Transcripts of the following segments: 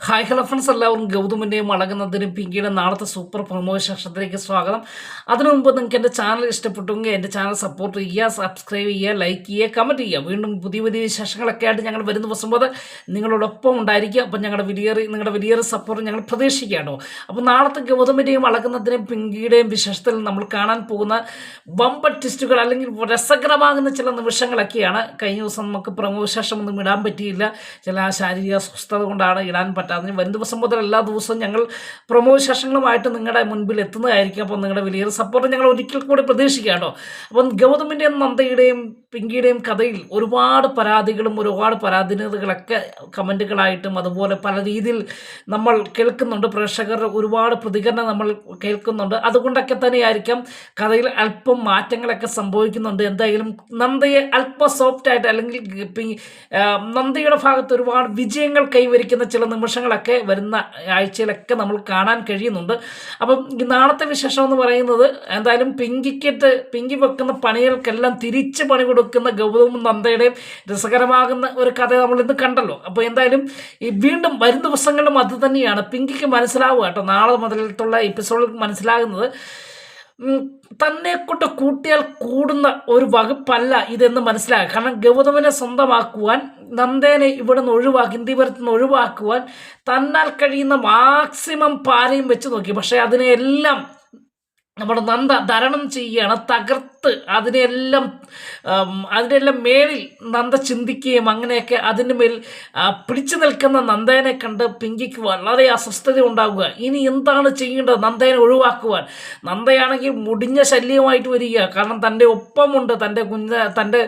Hi hello friends എല്ലാവരും ഗൗതമിന്റെയും അളകുന്നതിനും പിങ്കിയുടെ നാളത്തെ super promotion സെക്ഷനിലേക്ക് സ്വാഗതം. അതിനു മുമ്പ് നിങ്ങൾക്ക് എന്റെ ചാനൽ ഇഷ്ടപ്പെട്ടുവെങ്കിൽ എന്റെ ചാനൽ സപ്പോർട്ട് ചെയ്യുക സബ്സ്ക്രൈബ് ചെയ്യുക ലൈക്ക് ചെയ്യുക കമന്റ് ചെയ്യുക. വീണ്ടും പുതിയ പുതിയ വിശേഷങ്ങളൊക്കെ ആയിട്ട് ഞങ്ങൾ വരുന്ന ദിവസം പോലെ നിങ്ങളോടൊപ്പം ഉണ്ടായിരിക്കുക. അപ്പം ഞങ്ങളുടെ വലിയേറി നിങ്ങളുടെ വലിയൊരു സപ്പോർട്ട് ഞങ്ങൾ പ്രതീക്ഷിക്കുകയാണോ അപ്പോൾ നാളത്തെ ഗൗതമിന്റെയും അളകുന്നതിനും പിങ്കിയുടെയും വിശേഷത്തിൽ നമ്മൾ കാണാൻ പോകുന്ന ബമ്പ ട്വിസ്റ്റുകൾ അല്ലെങ്കിൽ രസകരമാകുന്ന ചില നിമിഷങ്ങളൊക്കെയാണ്. കഴിഞ്ഞ ദിവസം നമുക്ക് പ്രമോ ശേഷം ഒന്നും ഇടാൻ പറ്റിയില്ല. ചില ശാരീരിക അസ്വസ്ഥത കൊണ്ടാണ് ഇടാൻ പറ്റാത്തത് വരും ദിവസം മുതൽ എല്ലാ ദിവസവും ഞങ്ങൾ പ്രൊമോ സെഷനുകളുമായിട്ട് നിങ്ങളുടെ മുൻപിൽ എത്തുന്നതായിരിക്കും. അപ്പോൾ നിങ്ങളുടെ വലിയൊരു സപ്പോർട്ട് ഞങ്ങൾ ഒരിക്കൽ കൂടി പ്രതീക്ഷിക്കുകയാണോ അപ്പം ഗൗതമിന്റെയും നന്ദയുടെയും പിങ്കിയുടെയും കഥയിൽ ഒരുപാട് പരാതികളും ഒരുപാട് പരാധീനതകളൊക്കെ കമന്റുകളായിട്ടും അതുപോലെ പല രീതിയിൽ നമ്മൾ കേൾക്കുന്നുണ്ട്. പ്രേക്ഷകർ ഒരുപാട് പ്രതികരണം നമ്മൾ കേൾക്കുന്നുണ്ട്. അതുകൊണ്ടൊക്കെ തന്നെയായിരിക്കാം കഥയിൽ അല്പം മാറ്റങ്ങളൊക്കെ സംഭവിക്കുന്നുണ്ട്. എന്തായാലും നന്ദയെ അല്പം സോഫ്റ്റായിട്ട് അല്ലെങ്കിൽ നന്ദിയുടെ ഭാഗത്ത് ഒരുപാട് വിജയങ്ങൾ കൈവരിക്കുന്ന ചില നിമിഷങ്ങളൊക്കെ വരുന്ന ആഴ്ചയിലൊക്കെ നമ്മൾ കാണാൻ കഴിയുന്നുണ്ട്. അപ്പം നാളത്തെ വിശേഷം എന്ന് പറയുന്നത് എന്തായാലും പിങ്കിക്കിട്ട് പിങ്കി വെക്കുന്ന പണികൾക്കെല്ലാം തിരിച്ച് പണി കൊടുക്കുന്ന ഗൗതമും നന്ദയുടെയും രസകരമാകുന്ന ഒരു കഥ നമ്മൾ ഇന്ന് കണ്ടല്ലോ. അപ്പോൾ എന്തായാലും ഈ വീണ്ടും വരും ദിവസങ്ങളിലും അത് തന്നെയാണ്. പിങ്കിക്ക് മനസ്സിലാവുക കേട്ടോ. നാളെ മുതലുള്ള എപ്പിസോഡിൽ മനസ്സിലാകുന്നത്. തന്നെ കൂട്ടിയാൽ കൂടുന്ന ഒരു വകുപ്പല്ല ഇതെന്ന് മനസ്സിലാക്കുക കാരണം ഗൗതമനെ സ്വന്തമാക്കുവാൻ നന്ദേനെ ഇവിടെ നിന്ന് ഒഴിവാക്കി ഇന്ത്യപുരത്ത് നിന്ന് ഒഴിവാക്കുവാൻ തന്നാൽ കഴിയുന്ന മാക്സിമം പാരയും വെച്ച് നോക്കി. പക്ഷേ അതിനെയെല്ലാം നമ്മുടെ നന്ദ ധരണം ചെയ്യുകയാണ് തകർത്ത് അതിനെല്ലാം ഉം, അതിനെല്ലാം മേളിൽ നന്ദ ചിന്തിക്കുകയും അങ്ങനെയൊക്കെ അതിന്റെ മേൽ പിടിച്ചു നിൽക്കുന്ന നന്ദേനെ കണ്ട് പിങ്കിക്ക് വളരെ അസ്വസ്ഥത ഉണ്ടാകുക. ഇനി എന്താണ് ചെയ്യേണ്ടത് നന്ദേനെ ഒഴിവാക്കുവാൻ? നന്ദയാണെങ്കിൽ മുടിഞ്ഞ ശല്യമായിട്ട് വരിക. കാരണം തന്റെ ഒപ്പമുണ്ട്. തന്റെ കുഞ്ഞ് തന്റെ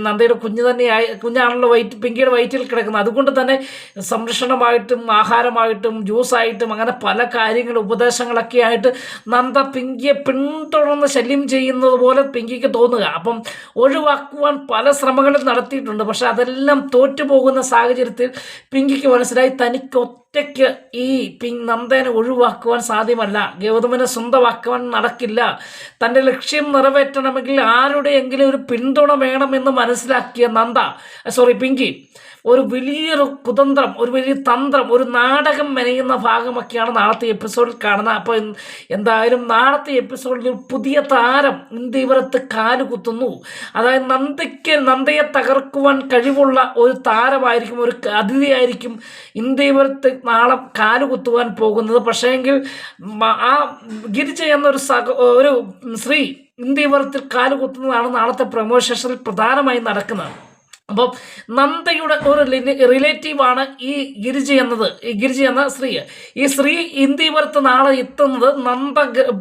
നന്ദയുടെ കുഞ്ഞ് തന്നെയായി കുഞ്ഞാണല്ലോ വയറ്റ് പിങ്കിയുടെ വയറ്റിൽ കിടക്കുന്നത്. അതുകൊണ്ട് തന്നെ സംരക്ഷണമായിട്ടും ആഹാരമായിട്ടും ജ്യൂസായിട്ടും അങ്ങനെ പല കാര്യങ്ങളും ഉപദേശങ്ങളൊക്കെ ആയിട്ട് നന്ദ പിങ്കിയെ പിന്തുടർന്ന് ശല്യം ചെയ്യുന്നത് പോലെ പിങ്കിക്ക് തോന്നുക. അപ്പം ഒഴിവാക്കുവാൻ പല ശ്രമങ്ങളും നടത്തിയിട്ടുണ്ട്. പക്ഷെ അതെല്ലാം തോറ്റുപോകുന്ന സാഹചര്യത്തിൽ പിങ്കിക്ക് മനസ്സിലായി തനിക്ക് ഒറ്റയ്ക്ക് ഈ പി നന്ദനെ ഒഴിവാക്കുവാൻ സാധ്യമല്ല. ഗൗതമനെ സ്വന്തമാക്കുവാൻ നടക്കില്ല. തന്റെ ലക്ഷ്യം നിറവേറ്റണമെങ്കിൽ ആരുടെയെങ്കിലും ഒരു പിന്തുണ വേണമെന്ന് മനസ്സിലാക്കിയ നന്ദ സോറി പിങ്കി ഒരു വലിയൊരു കുതന്ത്രം ഒരു വലിയ തന്ത്രം ഒരു നാടകം മെനയുന്ന ഭാഗമൊക്കെയാണ് നാളത്തെ എപ്പിസോഡിൽ കാണുന്നത്. അപ്പോൾ എന്തായാലും നാളത്തെ എപ്പിസോഡിൽ ഒരു പുതിയ താരം ഇന്ത്യവരത്ത് കാൽ കുത്തുന്നു. അതായത് നന്ദയ്ക്ക് നന്ദയെ തകർക്കുവാൻ കഴിവുള്ള ഒരു താരമായിരിക്കും ഒരു അതിഥിയായിരിക്കും ഇന്ത്യവരത്ത് നാളെ കാൽ കുത്തുവാൻ പോകുന്നത്. പക്ഷേ എങ്കിൽ ആ ഗിരിജ എന്നൊരു സഹ ഒരു സ്ത്രീ ഇന്ത്യവരത്തിൽ കാൽ കുത്തുന്നതാണ് നാളത്തെ പ്രമോഷൻ പ്രധാനമായും നടക്കുന്നത്. അപ്പം നന്ദയുടെ ഒരു റിലേറ്റീവാണ് ഈ ഗിരിജ എന്നത്. ഈ ഗിരിജ എന്ന സ്ത്രീ. ഈ സ്ത്രീ ഇന്ത്യപുരത്ത് നാളെ എത്തുന്നത് നന്ദ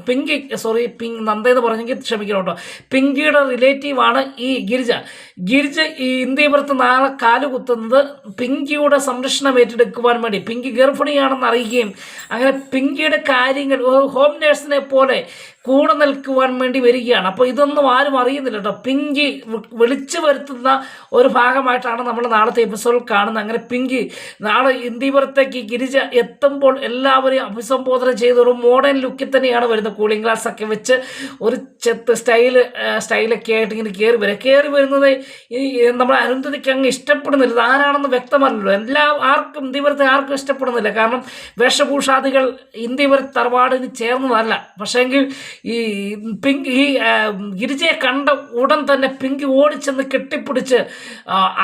പിങ്കി സോറി പിങ് നന്ദ എന്ന് പറഞ്ഞെങ്കിൽ ക്ഷമിക്കണം കേട്ടോ. പിങ്കിയുടെ റിലേറ്റീവാണ് ഈ ഗിരിജ. ഗിരിജ ഈ ഇന്ത്യപുരത്ത് നാളെ കാൽ കുത്തുന്നത് പിങ്കിയുടെ സംരക്ഷണം ഏറ്റെടുക്കുവാൻ വേണ്ടി. പിങ്കി ഗർഭിണിയാണെന്ന് അറിയുകയും അങ്ങനെ പിങ്കിയുടെ കാര്യങ്ങൾ ഹോം നേഴ്സിനെ പോലെ കൂടെ നിൽക്കുവാൻ വേണ്ടി വരികയാണ്. അപ്പോൾ ഇതൊന്നും ആരും അറിയുന്നില്ല കേട്ടോ. പിങ്കി വിളിച്ചു വരുത്തുന്ന ഒരു ഭാഗമായിട്ടാണ് നമ്മൾ നാളത്തെ എപ്പിസോഡിൽ കാണുന്നത്. അങ്ങനെ പിങ്കി നാളെ ഇന്ത്യപുരത്തേക്ക് ഗിരിജ എത്തുമ്പോൾ എല്ലാവരെയും അഭിസംബോധന ചെയ്ത ഒരു മോഡേൺ ലുക്കിൽ തന്നെയാണ് വരുന്നത്. കൂളിംഗ് ഗ്ലാസ് ഒക്കെ വെച്ച് ഒരു ചെത്ത് സ്റ്റൈൽ സ്റ്റൈലൊക്കെ ആയിട്ട് ഇങ്ങനെ കയറി വരിക കയറി വരുന്നത് ഈ നമ്മുടെ അരുന്ധതിക്ക് അങ്ങ് ഇഷ്ടപ്പെടുന്നില്ല. ആരാണെന്ന് വ്യക്തമല്ലല്ലോ. എല്ലാ ആർക്കും ഇന്ത്യപുരത്തെ ആർക്കും ഇഷ്ടപ്പെടുന്നില്ല. കാരണം വേഷഭൂഷാദികൾ ഇന്ത്യപുരത്ത് തറവാടിന് ചേർന്നതല്ല. പക്ഷേങ്കിൽ ഈ പിങ്ക് ഈ ഗിരിജയെ കണ്ട ഉടൻ തന്നെ പിങ്ക് ഓടിച്ചെന്ന് കെട്ടിപ്പിടിച്ച്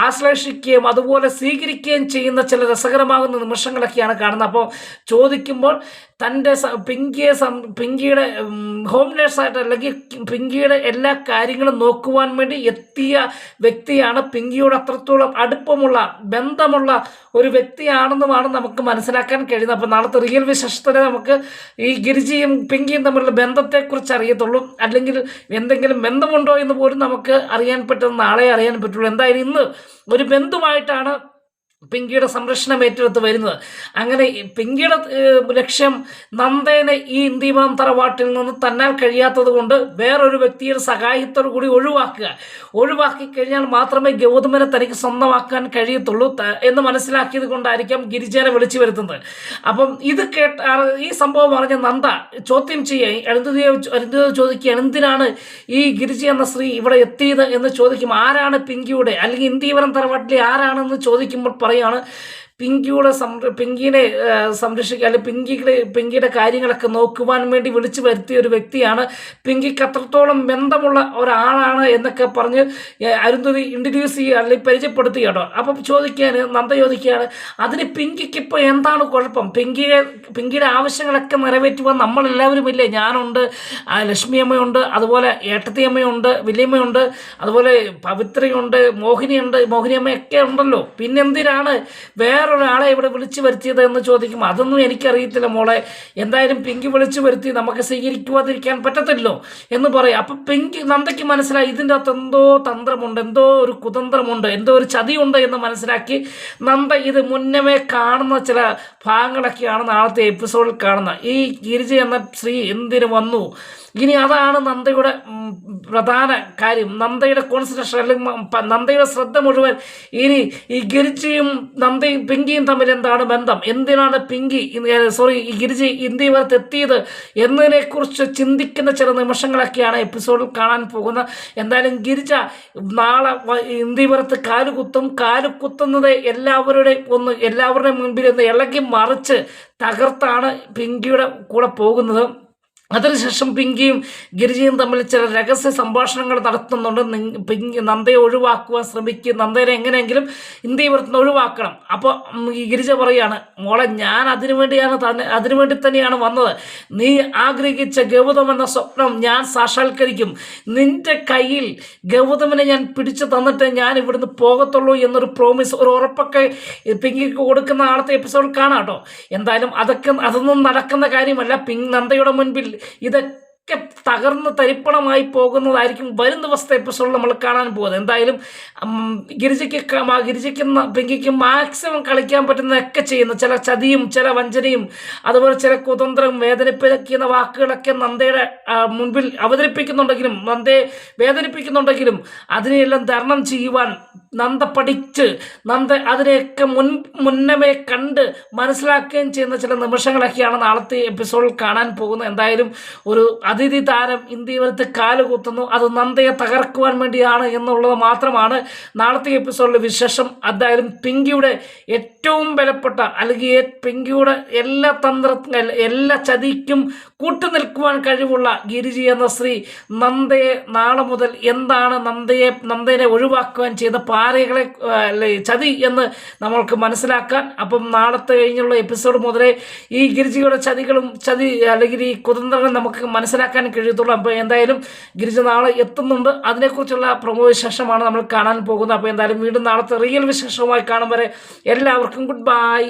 ആശ്ലേഷിക്കുകയും അതുപോലെ സ്വീകരിക്കുകയും ചെയ്യുന്ന ചില രസകരമാകുന്ന നിമിഷങ്ങളൊക്കെയാണ് കാണുന്നത്. അപ്പോൾ ചോദിക്കുമ്പോൾ തന്റെ പിങ്കിയെ സം പിങ്കിയുടെ ഹോം നേഴ്സായിട്ട് അല്ലെങ്കിൽ പിങ്കിയുടെ എല്ലാ കാര്യങ്ങളും നോക്കുവാൻ വേണ്ടി എത്തിയ വ്യക്തിയാണ് പിങ്കിയോട് അത്രത്തോളം അടുപ്പമുള്ള ബന്ധമുള്ള ഒരു വ്യക്തിയാണെന്നുമാണ് നമുക്ക് മനസ്സിലാക്കാൻ കഴിയുന്നത്. അപ്പോൾ നാളത്തെ റിയൽ വിശേഷത്തിൽ നമുക്ക് ഈ ഗിരിജിയും പിങ്കിയും തമ്മിലുള്ള ബന്ധത്തെക്കുറിച്ച് അറിയത്തുള്ളൂ. അല്ലെങ്കിൽ എന്തെങ്കിലും ബന്ധമുണ്ടോ എന്ന് പോലും നമുക്ക് അറിയാൻ പറ്റുന്ന നാളെ അറിയാൻ പറ്റുള്ളൂ. എന്തായാലും ഇന്ന് ഒരു ബന്ധുവായിട്ടാണ് പിങ്കിയുടെ സംരക്ഷണം ഏറ്റെടുത്ത് വരുന്നത്. അങ്ങനെ പിങ്കിയുടെ ലക്ഷ്യം നന്ദേനെ ഈ ഇന്ത്യമാം തറവാട്ടിൽ നിന്ന് തന്നാൽ കഴിയാത്തത് കൊണ്ട് വേറൊരു വ്യക്തിയുടെ സഹായത്തോടു കൂടി ഒഴിവാക്കുക. ഒഴിവാക്കി കഴിഞ്ഞാൽ മാത്രമേ ഗൗതമനെ തനിക്ക് സ്വന്തമാക്കാൻ കഴിയത്തുള്ളൂ എന്ന് മനസ്സിലാക്കിയത് കൊണ്ടായിരിക്കാം ഗിരിജനെ വിളിച്ചു വരുത്തുന്നത്. അപ്പം ഇത് കേട്ട ഈ സംഭവം അറിഞ്ഞ നന്ദ ചോദ്യം ചെയ്യുക അരുന്ധതിയെ അരുന്ധതി ചോദിക്കുകയാണ് എന്തിനാണ് ഈ ഗിരിജ എന്ന സ്ത്രീ ഇവിടെ എത്തിയത്? എന്ന് ചോദിക്കും ആരാണ് പിങ്കിയുടെ? അല്ലെങ്കിൽ ഇന്ത്യവരം തറവാട്ടിലെ ആരാണെന്ന് ചോദിക്കുമ്പോൾ പറയാണ്. പിങ്കിയുടെ സംര പിങ്കിനെ സംരക്ഷിക്കുക അല്ലെങ്കിൽ പിങ്കിയുടെ പിങ്കിയുടെ കാര്യങ്ങളൊക്കെ നോക്കുവാൻ വേണ്ടി വിളിച്ചു വരുത്തിയ ഒരു വ്യക്തിയാണ്. പിങ്കിക്ക് അത്രത്തോളം ബന്ധമുള്ള ഒരാളാണ് എന്നൊക്കെ പറഞ്ഞ് അരുന്ധതി ഇൻട്രൊഡ്യൂസ് ചെയ്യുക അല്ലെങ്കിൽ പരിചയപ്പെടുത്തുക കേട്ടോ അപ്പം ചോദിക്കുകയാണ് നന്ദ ചോദിക്കുകയാണ് അതിന് പിങ്കിക്ക് ഇപ്പോൾ എന്താണ് കുഴപ്പം? പിങ്കിയെ പിങ്കിയുടെ ആവശ്യങ്ങളൊക്കെ നിറവേറ്റുവാൻ നമ്മളെല്ലാവരും ഇല്ലേ? ഞാനുണ്ട് ലക്ഷ്മി ലക്ഷ്മിയമ്മയുണ്ട് അതുപോലെ ഏട്ടത്തിയമ്മയുണ്ട് വലിയമ്മയുണ്ട് അതുപോലെ പവിത്രയുണ്ട് മോഹിനിയുണ്ട് മോഹിനിയമ്മയൊക്കെ ഉണ്ടല്ലോ. പിന്നെന്തിനാണ് വേറൊരാളെ ഇവിടെ വിളിച്ചു വരുത്തിയത് എന്ന് ചോദിക്കും. അതൊന്നും എനിക്കറിയത്തില്ല മോളെ. എന്തായാലും പിങ്കി വിളിച്ചു വരുത്തി നമുക്ക് സ്വീകരിക്കുവാതിരിക്കാൻ പറ്റത്തില്ലോ എന്ന് പറയും. അപ്പം പിങ്കി നന്ദയ്ക്ക് മനസ്സിലായി ഇതിന്റെ അകത്ത് എന്തോ തന്ത്രമുണ്ട് എന്തോ ഒരു കുതന്ത്രമുണ്ട് എന്തോ ഒരു ചതിയുണ്ട് എന്ന് മനസ്സിലാക്കി നന്ദ ഇത് മുന്നമേ കാണുന്ന ചില ഭാഗങ്ങളൊക്കെയാണ് നാളത്തെ എപ്പിസോഡിൽ കാണുന്നത്. ഈ ഗിരിജ എന്ന സ്ത്രീ എന്തിനു വന്നു? ഇനി അതാണ് നന്ദയുടെ പ്രധാന കാര്യം. നന്ദയുടെ കോൺസെൻട്രേഷൻ അല്ലെങ്കിൽ നന്ദയുടെ ശ്രദ്ധ മുഴുവൻ ഇനി ഈ ഗിരിജയും നന്ദയും പിങ്കിയും തമ്മിൽ എന്താണ് ബന്ധം? എന്തിനാണ് പിങ്കി സോറി ഗിരിജി ഇന്ത്യ വരെ എത്തിയത് എന്നതിനെക്കുറിച്ച് ചിന്തിക്കുന്ന ചില നിമിഷങ്ങളൊക്കെയാണ് എപ്പിസോഡിൽ കാണാൻ പോകുന്നത്. എന്തായാലും ഗിരിജ നാളെ വ- ഇന്ത്യ വരത്ത് കാൽ കുത്തും. കാൽ കുത്തുന്നത് എല്ലാവരുടെയും ഒന്ന് എല്ലാവരുടെയും മുൻപിൽ ഒന്ന് ഇളകി മറിച്ച് തകർത്താണ് പിങ്കിയുടെ കൂടെ പോകുന്നത്. അതിനുശേഷം പിങ്കിയും ഗിരിജയും തമ്മിൽ ചില രഹസ്യ സംഭാഷണങ്ങൾ നടത്തുന്നുണ്ട്. പിങ്കി നന്ദയെ ഒഴിവാക്കുവാൻ ശ്രമിക്കുക നന്ദയെ എങ്ങനെയെങ്കിലും ഇന്ത്യ വരുത്തുന്ന ഒഴിവാക്കണം. അപ്പോൾ ഗിരിജ പറയാണ് മോളെ ഞാൻ അതിനു വേണ്ടിയാണ് തന്നെ അതിനു വേണ്ടി തന്നെയാണ് വന്നത്. നീ ആഗ്രഹിച്ച ഗൗതം എന്ന സ്വപ്നം ഞാൻ സാക്ഷാത്കരിക്കും. നിന്റെ കയ്യിൽ ഗൗതമിനെ ഞാൻ പിടിച്ചു തന്നിട്ട് ഞാൻ ഇവിടുന്ന് പോകത്തുള്ളൂ എന്നൊരു പ്രോമിസ് ഒരു ഉറപ്പൊക്കെ പിങ്കിക്ക് കൊടുക്കുന്ന ആളത്തെ എപ്പിസോഡ് കാണാം കേട്ടോ. എന്തായാലും അതൊക്കെ അതൊന്നും നടക്കുന്ന കാര്യമല്ല. പിങ് നന്ദയുടെ മുൻപിൽ ഇതൊക്കെ തകർന്ന് തരിപ്പണമായി പോകുന്നതായിരിക്കും വരും ദിവസത്തെ എപ്പിസോഡിൽ നമ്മൾ കാണാൻ പോകുന്നത്. എന്തായാലും ഗിരിജയ്ക്ക് ഗിരിജയ്ക്ക് പിങ്കിക്കും മാക്സിമം കളിക്കാൻ പറ്റുന്നതൊക്കെ ചെയ്യുന്ന. ചില ചതിയും ചില വഞ്ചനയും അതുപോലെ ചില കുതന്ത്രം വേദനിപ്പിക്കുന്ന വാക്കുകളൊക്കെ നന്ദയുടെ മുൻപിൽ അവതരിപ്പിക്കുന്നുണ്ടെങ്കിലും നന്ദയെ വേദനിപ്പിക്കുന്നുണ്ടെങ്കിലും അതിനെയെല്ലാം തരണം ചെയ്യുവാൻ നന്ദ പഠിച്ച് നന്ദ അതിനെയൊക്കെ മുൻ മുന്നമേ കണ്ട് മനസ്സിലാക്കുകയും ചെയ്യുന്ന ചില നിമിഷങ്ങളൊക്കെയാണ് നാളത്തെ എപ്പിസോഡിൽ കാണാൻ പോകുന്നത്. എന്തായാലും ഒരു അതിഥി താരം ഇന്ത്യവരത്ത് കാൽ കുത്തുന്നു. അത് നന്ദയെ തകർക്കുവാൻ വേണ്ടിയാണ് എന്നുള്ളത് മാത്രമാണ് നാളത്തെ എപ്പിസോഡിലെ വിശേഷം. അതായാലും പിങ്കിയുടെ ഏറ്റവും ബലപ്പെട്ട അല്ലെങ്കിൽ പിങ്കിയുടെ എല്ലാ തന്ത്ര എല്ലാ ചതിക്കും കൂട്ടുനിൽക്കുവാൻ കഴിവുള്ള ഗിരിജി എന്ന സ്ത്രീ നന്ദയെ നാളെ മുതൽ എന്താണ് നന്ദയെ നന്ദയെ ഒഴിവാക്കുവാൻ ചെയ്ത പാരകളെ അല്ലെ ചതി എന്ന് നമ്മൾക്ക് മനസ്സിലാക്കാൻ അപ്പം നാളത്തെ കഴിഞ്ഞുള്ള എപ്പിസോഡ് മുതലേ ഈ ഗിരിജിയുടെ ചതികളും ചതി അല്ലെങ്കിൽ ഈ കുതന്ത്രങ്ങൾ നമുക്ക് മനസ്സിലാക്കാൻ കഴിയത്തുള്ളൂ. അപ്പോൾ എന്തായാലും ഗിരിജ നാളെ എത്തുന്നുണ്ട്. അതിനെക്കുറിച്ചുള്ള പ്രമോ വിശേഷമാണ് നമ്മൾ കാണാൻ പോകുന്നത്. അപ്പോൾ എന്തായാലും വീണ്ടും നാളത്തെ റിയൽ വിശേഷവുമായി കാണും വരെ എല്ലാവർക്കും ഗുഡ് ബൈ